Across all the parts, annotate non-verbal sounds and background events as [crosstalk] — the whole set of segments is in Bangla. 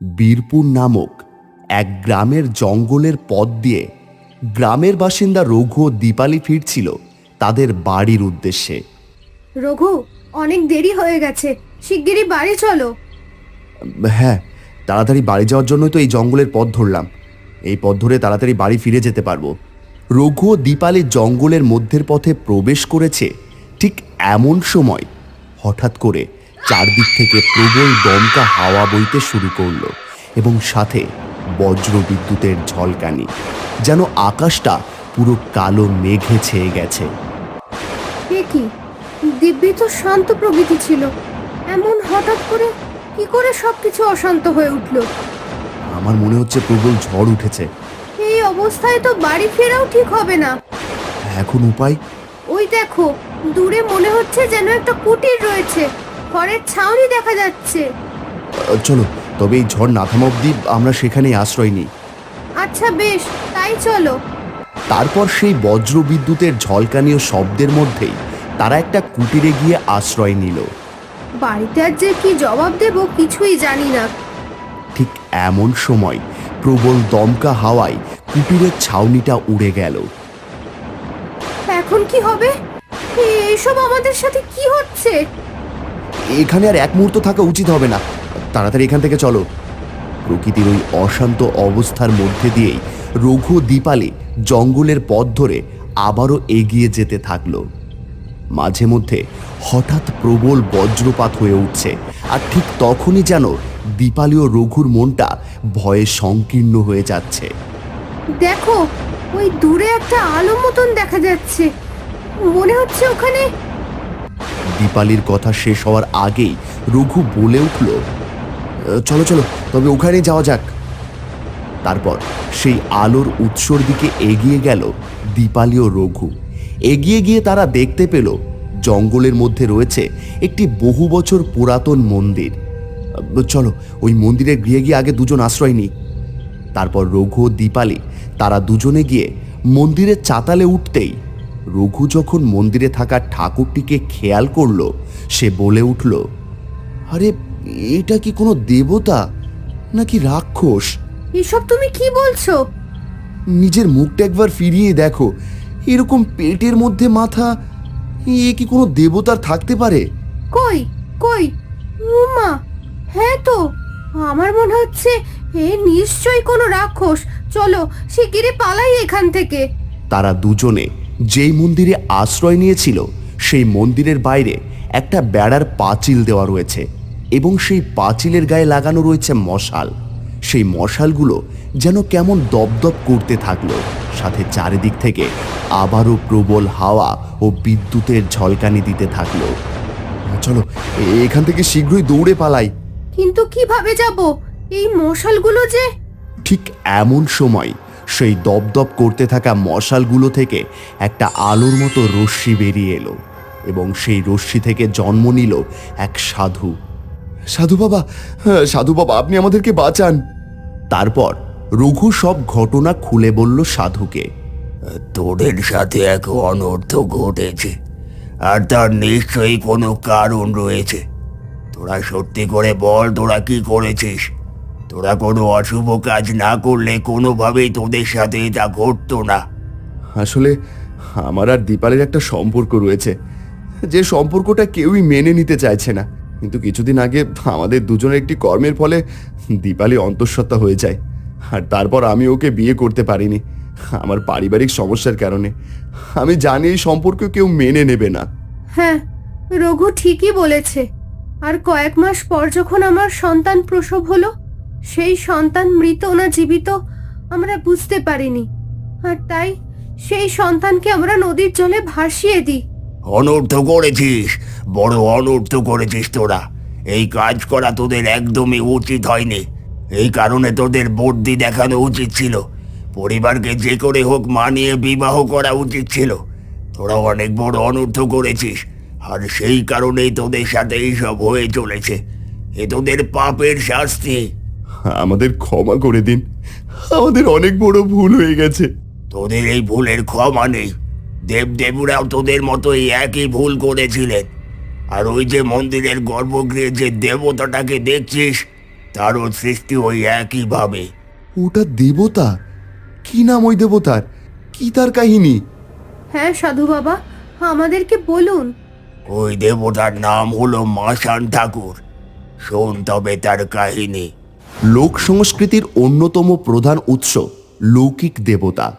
বীরপুর নামক এক গ্রামের জঙ্গলের পথ দিয়ে গ্রামের বাসিন্দা রঘু ও দীপালি ফিরছিল তাদের বাড়ির উদ্দেশ্যে। রঘু অনেক দেরি হয়ে গেছে। শিগগিরই বাড়ি চলো। হ্যাঁ তাড়াতাড়ি বাড়ি যাওয়ার জন্যই তো এই জঙ্গলের পথ ধরলাম। এই পথ ধরে তাড়াতাড়ি বাড়ি ফিরে যেতে পারব। রঘু ও দীপালি জঙ্গলের মধ্যের পথে প্রবেশ করেছে ঠিক এমন সময় হঠাৎ করে চারদিক থেকে প্রবল দমকা হাওয়া বইতে শুরু করল এবং সাথে বজ্র বিদ্যুতের ঝলকানি যেন আকাশটা পুরো কালো মেঘে ছেয়ে গেছে। এ কি? দিব্যি তো শান্ত প্রকৃতি ছিল। এমন হঠাৎ করে কি করে সবকিছু অশান্ত হয়ে উঠল? আমার মনে হচ্ছে প্রবল ঝড় উঠেছে। এই অবস্থায় তো বাড়ি ফেরাও ঠিক হবে না। এখন উপায়? ওই দেখো দূরে মনে হচ্ছে যেন একটা কুটির রয়েছে। ঘরের ছাউনি দেখা যাচ্ছে। চলো তবে এই ঝড় না থামা অবধি আমরা সেখানেই আশ্রয় নিই। আচ্ছা বেশ তাই চলো। তারপর সেই বজ্র বিদ্যুতের ঝলকানীয় শব্দের মধ্যেই তারা একটা কুটিরে গিয়ে আশ্রয় নিল। বাড়িতে আর যে কি জবাব দেব কিছুই জানি না। ঠিক এমন সময় প্রবল দমকা হাওয়ায় কুটিরের ছাউনিটা উড়ে গেল। এখন কি হবে? এসব আমাদের সাথে কি হচ্ছে? এখানে আর এক মুহূর্ত থাকা উচিত হবে না। তাড়াতাড়ি এখান থেকে চলো। প্রকৃতির ওই অশান্ত অবস্থার মধ্যে দিয়েই রঘু দীপালি জঙ্গলের পথ ধরে আবারও এগিয়ে যেতে থাকল। মাঝে মধ্যে হঠাৎ প্রবল বজ্রপাত হয়ে উঠছে, আর ঠিক তখনই যেন দীপালি ও রঘুর মনটা ভয়ে সংকীর্ণ হয়ে যাচ্ছে। দেখো, ওই দূরে একটা আলো মতন দেখা যাচ্ছে। মনে হচ্ছে ওখানে দীপালির কথা শেষ হওয়ার আগেই রঘু বলে উঠল চলো চলো, তবে ওখানেই যাওয়া যাক। তারপর সেই আলোর উৎসর দিকে এগিয়ে গেল দীপালি ও রঘু। এগিয়ে গিয়ে তারা দেখতে পেল, জঙ্গলের মধ্যে রয়েছে একটি বহু বছর পুরাতন মন্দির। চলো, ওই মন্দিরে গিয়ে গিয়ে আগে দুজন আশ্রয় নিই। তারপর রঘু ও দীপালি তারা দুজনে গিয়ে মন্দিরের চাতালে উঠতেই রঘু যখন মন্দিরে থাকা ঠাকুরটিকে খেয়াল করল সে বলে উঠল আরে এটা কি কোনো দেবতা নাকি রাক্ষস? এসব তুমি কি বলছো? নিজের মুখটা একবার ফিরিয়ে দেখো এরকম পেটের মধ্যে মাথা এ কি কোনো দেবতার থাকতে পারে? কই কই? উমা হ্যাঁ তো আমার মনে হচ্ছে এ নিশ্চয়ই কোনো রাক্ষস। চলো শিগগিরই পালাই এখান থেকে। তারা দুজনে যেই মন্দিরে আশ্রয় নিয়েছিল সেই মন্দিরের বাইরে একটা বেড়ার পাঁচিল দেওয়া রয়েছে এবং সেই পাঁচিলের গায়ে লাগানো রয়েছে মশাল। সেই মশালগুলো যেন কেমন দপদপ করতে থাকল। সাথে চারিদিক থেকে আবারও প্রবল হাওয়া ও বিদ্যুতের ঝলকানি দিতে থাকল। চলো এখান থেকে শীঘ্রই দৌড়ে পালাই। কিন্তু কীভাবে যাব? এই মশালগুলো যে ঠিক এমন সময় সেই দপদপ করতে থাকা মশালগুলো থেকে একটা আলোর মতো রশ্মি বেরিয়ে এলো এবং সেই রশ্মি থেকে জন্ম নিল এক সাধু। সাধু বাবা হ্যাঁ, সাধু বাবা আপনি আমাদেরকে বাঁচান। তারপর রঘু সব ঘটনা খুলে বলল সাধুকে। তোদের সাথে এক অনর্থ ঘটেছে আর তার নিশ্চয়ই কোনো কারণ রয়েছে। তোরা সত্যি করে বল তোরা কি করেছিস? তোরা কোনো অশুভ কাজ না করলে কোনোভাবেই তোদের সাথে এটা ঘটতো না। আসলে আমার আর দীপালের একটা সম্পর্ক রয়েছে। যে সম্পর্কটা কেউই মেনে নিতে চাইছে না। কিন্তু কিছুদিন আগে আমাদের দুজনের একটি কর্মের ফলে দীপালি অন্তঃসত্ত্বা হয়ে যায়। আর তারপর আমি ওকে বিয়ে করতে পারিনি। আমার পারিবারিক সমস্যার কারণে। আমি জানি এই সম্পর্ক কেউ মেনে নেবে না। হ্যাঁ রঘু ঠিকই বলেছে। আর কয়েক মাস পর যখন আমার সন্তান প্রসব হলো সেই সন্তান মৃত না জীবিত, আমরা বুঝতে পারিনি। আর তাই সেই সন্তানকে আমরা নদীর জলে ভাসিয়ে দিই। অনর্থ করেছিস, বড় অনর্থ করেছিস তোরা। এই কাজ করা তোদের একদমই উচিত হয়নি। এই কারণে তোদের বর্দি দেখানো উচিত ছিল। পরিবারকে যে করে হোক মানিয়ে বিবাহ করা উচিত ছিল। তোরা অনেক বড় অনর্থ করেছিস, আর সেই কারণেই তোদের সাথে এইসব হয়ে চলেছে। এ তোদের পাপের শাস্তি। আমাদের ক্ষমা করে দিন। আমাদের অনেক বড় ভুল হয়ে গেছে। তোদের এই ভুলের ক্ষমা নেই। দেবদেবীরাও তোদের মতোই একই ভুল করেছিলেন। আর ওই যে মন্দিরের গর্ভগৃহে যে দেবতাটাকে দেখছিস তারও সৃষ্টি ওই একইভাবে। ওটা দেবতা? কি নাম ওই দেবতার? কি তার কাহিনী? হ্যাঁ সাধু বাবা আমাদেরকে বলুন। ওই দেবতার নাম হলো মাসান ঠাকুর। শোন তবে তার কাহিনী। লোক সংস্কৃতির অন্যতম প্রধান উৎস লৌকিক দেবতা।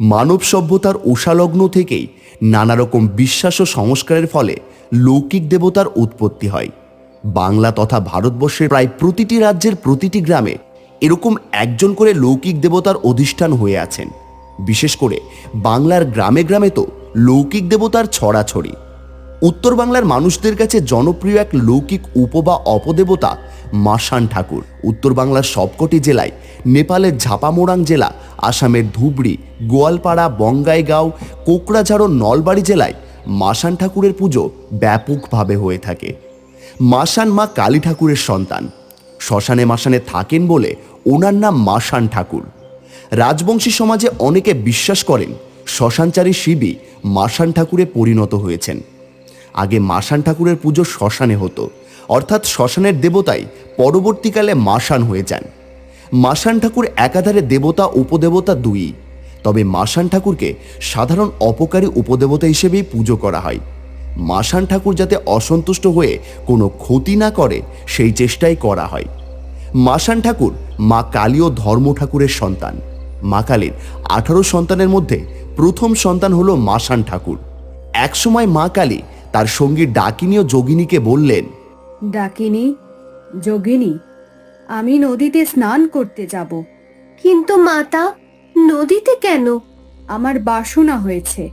মানব সভ্যতার উষালগ্ন থেকেই নানা রকম বিশ্বাস ও সংস্কারের ফলে লৌকিক দেবতার উৎপত্তি হয়। বাংলা তথা ভারতবর্ষের প্রায় প্রতিটি রাজ্যের প্রতিটি গ্রামে এরকম একজন করে লৌকিক দেবতার অধিষ্ঠান হয়ে আছেন। বিশেষ করে বাংলার গ্রামে গ্রামে তো লৌকিক দেবতার ছড়াছড়ি। উত্তর বাংলার মানুষদের কাছে জনপ্রিয় এক লৌকিক উপ বা অপদেবতা মাসান ঠাকুর। উত্তর বাংলার সবকটি জেলায় নেপালের ঝাপামোরাং জেলা, আসামের ধুবড়ি, গোয়ালপাড়া, বঙ্গাইগাঁও, কোকড়াঝাড় ও নলবাড়ি জেলায় মাসান ঠাকুরের পুজো ব্যাপকভাবে হয়ে থাকে। মাসান মা কালী ঠাকুরের সন্তান। শ্মশানে মাসানে থাকেন বলে ওনার নাম মাসান ঠাকুর। রাজবংশী সমাজে অনেকে বিশ্বাস করেন, শ্মশানচারী শিবই মাসান ঠাকুরে পরিণত হয়েছেন। আগে মাসান ঠাকুরের পুজো শ্মশানে হতো। অর্থাৎ শ্মশানের দেবতাই পরবর্তীকালে মাসান হয়ে যান। মাসান ঠাকুর একাধারে দেবতা, উপদেবতা দুই। তবে মাসান ঠাকুরকে সাধারণ অপকারী উপদেবতা হিসেবেই পুজো করা হয়। মাসান ঠাকুর যাতে অসন্তুষ্ট হয়ে কোনো ক্ষতি না করে, সেই চেষ্টাই করা হয়। মাসান ঠাকুর মা কালী ও ধর্ম ঠাকুরের সন্তান। মা কালীর আঠারো সন্তানের মধ্যে প্রথম সন্তান হলো মাসান ঠাকুর। একসময় মা কালী তার সঙ্গী ডাকিনী ও যোগিনীকে বললেন ডাকিনি যোগিনী আমি নদীতে স্নান করতে যাব। কিন্তু মাতা নদীতে কেন? আমার বাসনা হয়েছে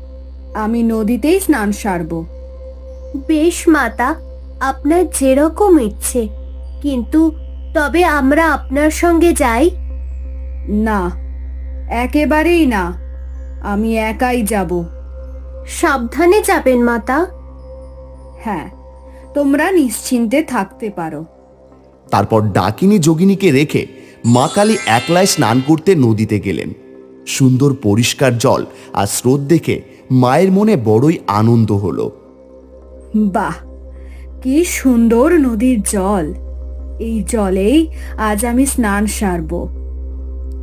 আমি নদীতেই স্নান সারব। বেশ মাতা আপনার যেরকম ইচ্ছে কিন্তু তবে আমরা আপনার সঙ্গে যাই? না একেবারেই না আমি একাই যাব। সাবধানে যাবেন মাতা। হ্যাঁ তোমরা নিশ্চিন্তে থাকতে পারো। তারপর ডাকিনী যোগিনীকে রেখে মা কালী একলায় স্নান করতে নদীতে গেলেন। সুন্দর পরিষ্কার জল আর স্রোত দেখে মায়ের মনে বড়ই আনন্দ হলো। বাহ কি সুন্দর নদীর জল। এই জলেই আজ আমি স্নান সারব।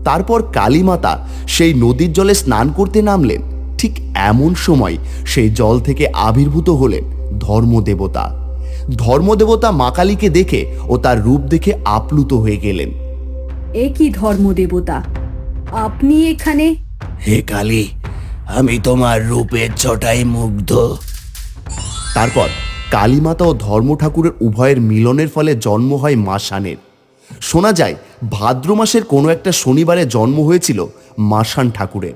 তারপর কালীমাতা সেই নদীর জলে স্নান করতে নামলেন। ঠিক এমন সময় সেই জল থেকে আবির্ভূত হলেন ধর্মদেবতা। ধর্মদেবতা মা কালীকে দেখে ও তার রূপ দেখে আপ্লুত হয়ে গেলেন। এ কি ধর্মদেবতা? আপনি এখানে? হে কালী আমি তোমার রূপের ছটায় মুগ্ধ। তারপর কালীমাতা ও ধর্ম ঠাকুরের উভয়ের মিলনের ফলে জন্ম হয় মাসানের শোনা যায় ভাদ্র মাসের কোনো একটা শনিবারে জন্ম হয়েছিল মাসান ঠাকুরের।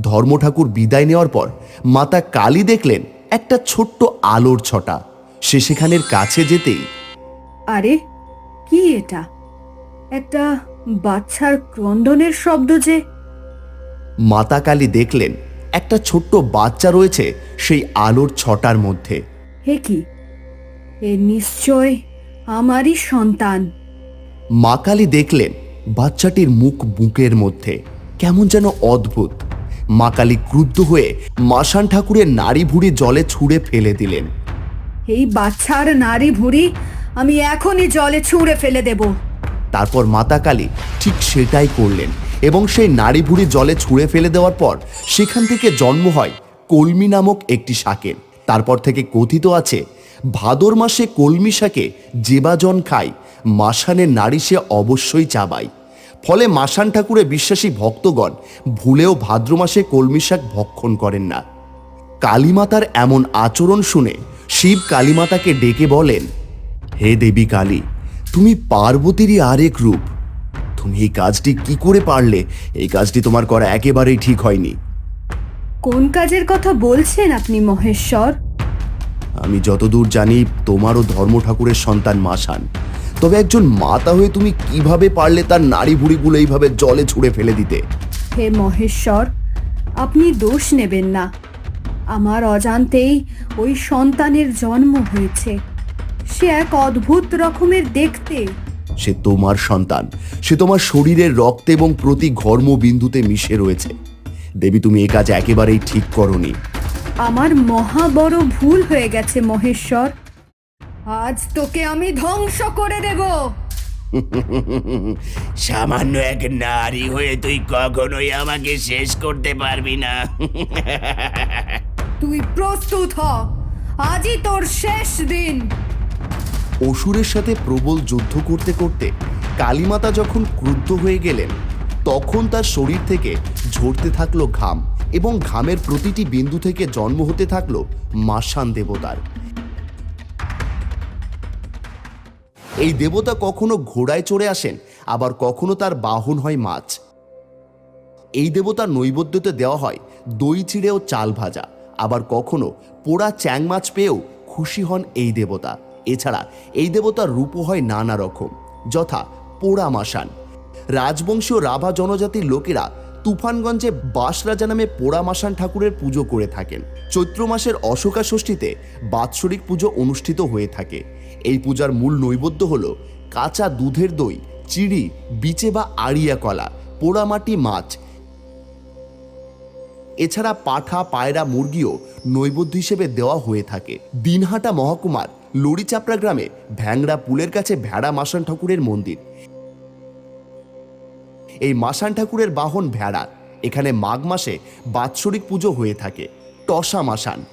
ধর্ম ঠাকুর বিদায় নেওয়ার পর মাতা কালী দেখলেন একটা ছোট্ট আলোর ছটা। সে সেখানের কাছে যেতেই আরে কি এটা? একটা বাচ্চার ক্রন্দনের শব্দ যে। মাতা কালী দেখলেন একটা ছোট্ট বাচ্চা রয়েছে সেই আলোর ছটার মধ্যে। হে কি? এ নিশ্চয় আমারই সন্তান। মা কালী দেখলেন বাচ্চাটির মুখ বুকের মধ্যে। কেমন যেন অদ্ভুত। মা কালী ক্রুদ্ধ হয়ে মাসান ঠাকুরের নাড়ি ভুড়ি জলে ছুঁড়ে ফেলে দিলেন। এই বাচ্চার নারী ভুঁড়ি আমি এখনই জলে ছুঁড়ে ফেলে দেব। তারপর মাতা কালী ঠিক সেটাই করলেন এবং সেই নাড়ি ভুড়ি জলে ছুঁড়ে ফেলে দেওয়ার পর সেখান থেকে জন্ম হয় কলমি নামক একটি শাকের। তারপর থেকে কথিত আছে ভাদর মাসে কলমি শাকে যেবাজন খায় মাসানের নারী সে অবশ্যই চাবায়। ফলে মাসান ঠাকুরে বিশ্বাসী ভক্তগণ ভুলেও ভাদ্র মাসে কলমি শাক ভক্ষণ করেন না। কালীমাতার এমন আচরণ শুনে শিব কালীমাতাকে ডেকে বলেন হে দেবী কালী তুমি পার্বতীরই আরেক রূপ। তুমি এই কাজটি কি করে পারলে? এই কাজটি তোমার করা একেবারেই ঠিক হয়নি। কোন কাজের কথা বলছেন আপনি মহেশ্বর? আমি যতদূর জানি তোমারও ধর্ম ঠাকুরের সন্তান মাসান। তবে একজন মাতা হয়ে তুমি কীভাবে পারলে তার নাড়ি ভুড়িগুলো এইভাবে জলে ছুঁড়ে ফেলে দিতে? হে মহেশ্বর আপনি দোষ নেবেন না। আমার অজান্তেই ওই সন্তানের জন্ম হয়েছে। সে এক অদ্ভুত রকমের দেখতে। সে তোমার সন্তান। সে তোমার শরীরের রক্তে এবং প্রতি ঘর্ম বিন্দুতে মিশে রয়েছে। দেবী তুমি এ কাজ একেবারেই ঠিক করনি। আমার মহা বড় ভুল হয়ে গেছে মহেশ্বর। আজ তোকে আমি ধ্বংস করে দেব। [laughs] সামান্য এক নারী হয়ে তুই কখনোই আমাকে শেষ করতে পারবি না। তুই প্রস্তুত হ আজই তোর শেষ দিন। অসুরের সাথে প্রবল যুদ্ধ করতে করতে কালীমাতা যখন ক্রুদ্ধ হয়ে গেলেন তখন তার শরীর থেকে ঝরতে থাকল ঘাম এবং ঘামের প্রতিটি বিন্দু থেকে জন্ম হতে থাকল মাসান দেবতার। এই দেবতা কখনো ঘোড়ায় চড়ে আসেন, আবার কখনো তার বাহন হয় মাছ। এই দেবতার নৈবেদ্যতে দেওয়া হয় দই চিড়ে ও চাল ভাজা, আবার কখনো পোড়া চ্যাং মাছ পেয়েও খুশি হন এই দেবতা। এছাড়া এই দেবতার রূপও হয় নানা রকম, যথা পোড়া মাসান। রাজবংশীয় রাভা জনজাতির লোকেরা তুফানগঞ্জে বাসরাজা নামে পোড়া মাসান ঠাকুরের পুজো করে থাকেন। চৈত্র মাসের অশোকা ষষ্ঠীতে বাৎসরিক পুজো অনুষ্ঠিত হয়ে থাকে। এই পূজার মূল নৈবেদ্য হল কাঁচা দুধের দই, চিড়ি, বিচে বা আড়িয়া কলা পোড়ামাটি মাছ। এছাড়া পাঠা, পায়রা, মুরগিও নৈবেদ্য হিসেবে দেওয়া হয়ে থাকে। দিনহাটা মহকুমার লড়িচাপড়া গ্রামে ভ্যাংরা পুলের কাছে ভেড়া মাসান ঠাকুরের মন্দির। এই মাসান ঠাকুরের বাহন ভেড়া এখানে মাঘ মাসে বাৎসরিক পুজো হয়ে থাকে। টসা মাসান।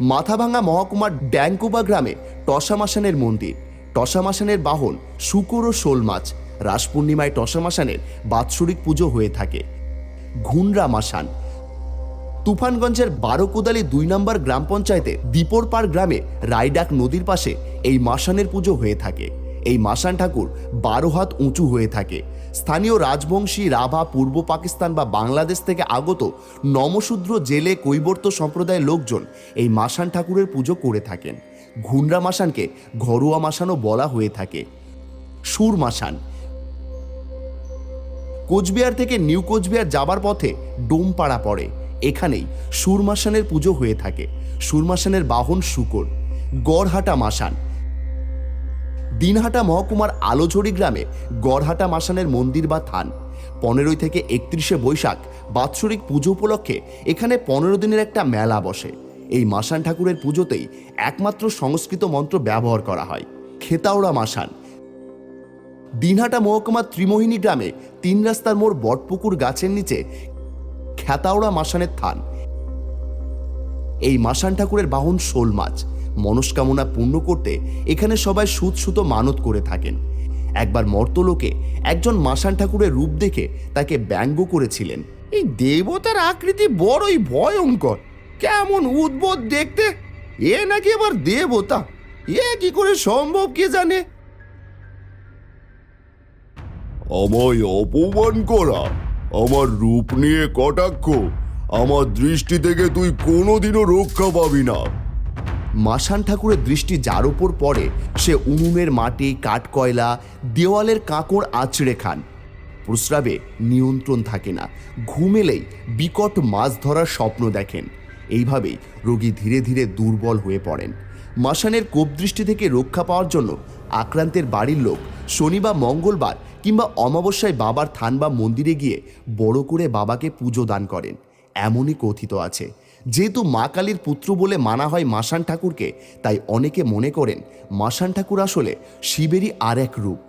মাথাভাঙা মহকুমার ড্যাঙ্কুবা গ্রামে টসা মাসানের মন্দির। টসা মাসানের বাহন শুকর ও শোল মাছ। রাস পূর্ণিমায় টসা মাসানের বাৎসরিক পুজো হয়ে থাকে। ঘুনরা মাসান। তুফানগঞ্জের বারোকোদালি দুই নম্বর গ্রাম পঞ্চায়েতে দীপরপাড় গ্রামে রায়ডাক নদীর পাশে এই মাসানের পুজো হয়ে থাকে। এই মাসান ঠাকুর বারো হাত উঁচু হয়ে থাকে। স্থানীয় রাজবংশী রাভা পূর্ব পাকিস্তান বা বাংলাদেশ থেকে আগত নমশূদ্র জেলে কৈবর্ত সম্প্রদায়ের লোকজন এই মাসান ঠাকুরের পুজো করে থাকেন। ঘুনরা মাসানকে ঘরোয়া মাসানও বলা হয়ে থাকে। সুর মাসান। কোচবিহার থেকে নিউ কোচবিহার যাবার পথে ডোমপাড়া পড়ে। এখানেই সুরমাসানের পুজো হয়ে থাকে। সুরমাসানের বাহন শুকর। গড়হাটা মাসান। দিনহাটা মহকুমার আলোঝড়ি গ্রামে গড়হাটা মাসানের মন্দির বা থান। পনেরোই থেকে একত্রিশে বৈশাখ বাৎসরিক পুজো উপলক্ষে এখানে পনেরো দিনের একটা মেলা বসে। এই মাসান ঠাকুরের পুজোতেই একমাত্র সংস্কৃত মন্ত্র ব্যবহার করা হয়, খেতাওড়া মাসান। দিনহাটা মহকুমার ত্রিমোহিনী গ্রামে তিন রাস্তার মোড় বটপুকুর গাছের নিচে খ্যাতাওড়া মাসানের থান। এই মাসান ঠাকুরের বাহন শোল মাছ। মনস্কামনা পূর্ণ করতে এখানে সবাই সুত সুতো মানত করে থাকেন। একবার মর্তলোকে একজন মাসান ঠাকুরের রূপ দেখে তাকে ব্যঙ্গ করেছিলেন। এই দেবতার আকৃতি বড়ই ভয়ঙ্কর। কেমন উদ্বোধ দেখতে। এ নাকি আবার দেবতা। এ কি করে সম্ভব কে জানে? আমায় অপমান করা। আমার রূপ নিয়ে কটাক্ষ। আমার দৃষ্টি থেকে তুই কোনোদিনও রক্ষা পাবি না। মাসান ঠাকুরের দৃষ্টি যার ওপর পড়ে, সে উনুনের মাটি, কাঠকয়লা, দেওয়ালের কাঁকড় আঁচড়ে খান। প্রস্রাবে নিয়ন্ত্রণ থাকে না। ঘুমেলেই বিকট মাছ ধরার স্বপ্ন দেখেন। এইভাবেই রোগী ধীরে ধীরে দুর্বল হয়ে পড়েন। মাসানের কোপদৃষ্টি থেকে রক্ষা পাওয়ার জন্য আক্রান্তের বাড়ির লোক শনি বা মঙ্গলবার কিংবা অমাবস্যায় বাবার থান বা মন্দিরে গিয়ে বড় করে বাবাকে পুজো দান করেন। এমনই কথিত আছে। যেহেতু মা কালীর পুত্র বলে মানা হয় মাসান ঠাকুরকে, তাই অনেকে মনে করেন মাসান ঠাকুর আসলে শিবেরই আর এক রূপ।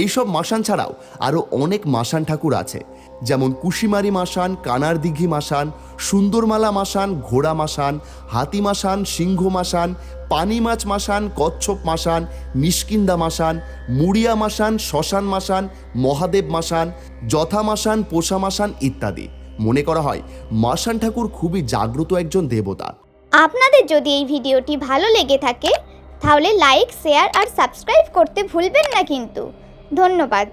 এইসব মাসান ছাড়াও আরও অনেক মাসান ঠাকুর আছে, যেমন কুশিমারি মাসান কানার দিঘি মাসান, সুন্দরমালা মাসান, ঘোড়া মাসান, হাতি মাসান, সিংহ মাসান পানি মাছ মাসান, কচ্ছপ মাসান নিষ্কিন্দা মাসান, মুড়িয়া মাসান, শ্মশান মাসান, মহাদেব মাসান, যথা মাসান, পোষা মাসান ইত্যাদি। মনে করা হয় মাসান ঠাকুর খুবই জাগ্রত একজন দেবতা। আপনাদের যদি এই ভিডিওটি ভালো লেগে থাকে, তাহলে লাইক শেয়ার আর সাবস্ক্রাইব করতে ভুলবেন না কিন্তু। ধন্যবাদ।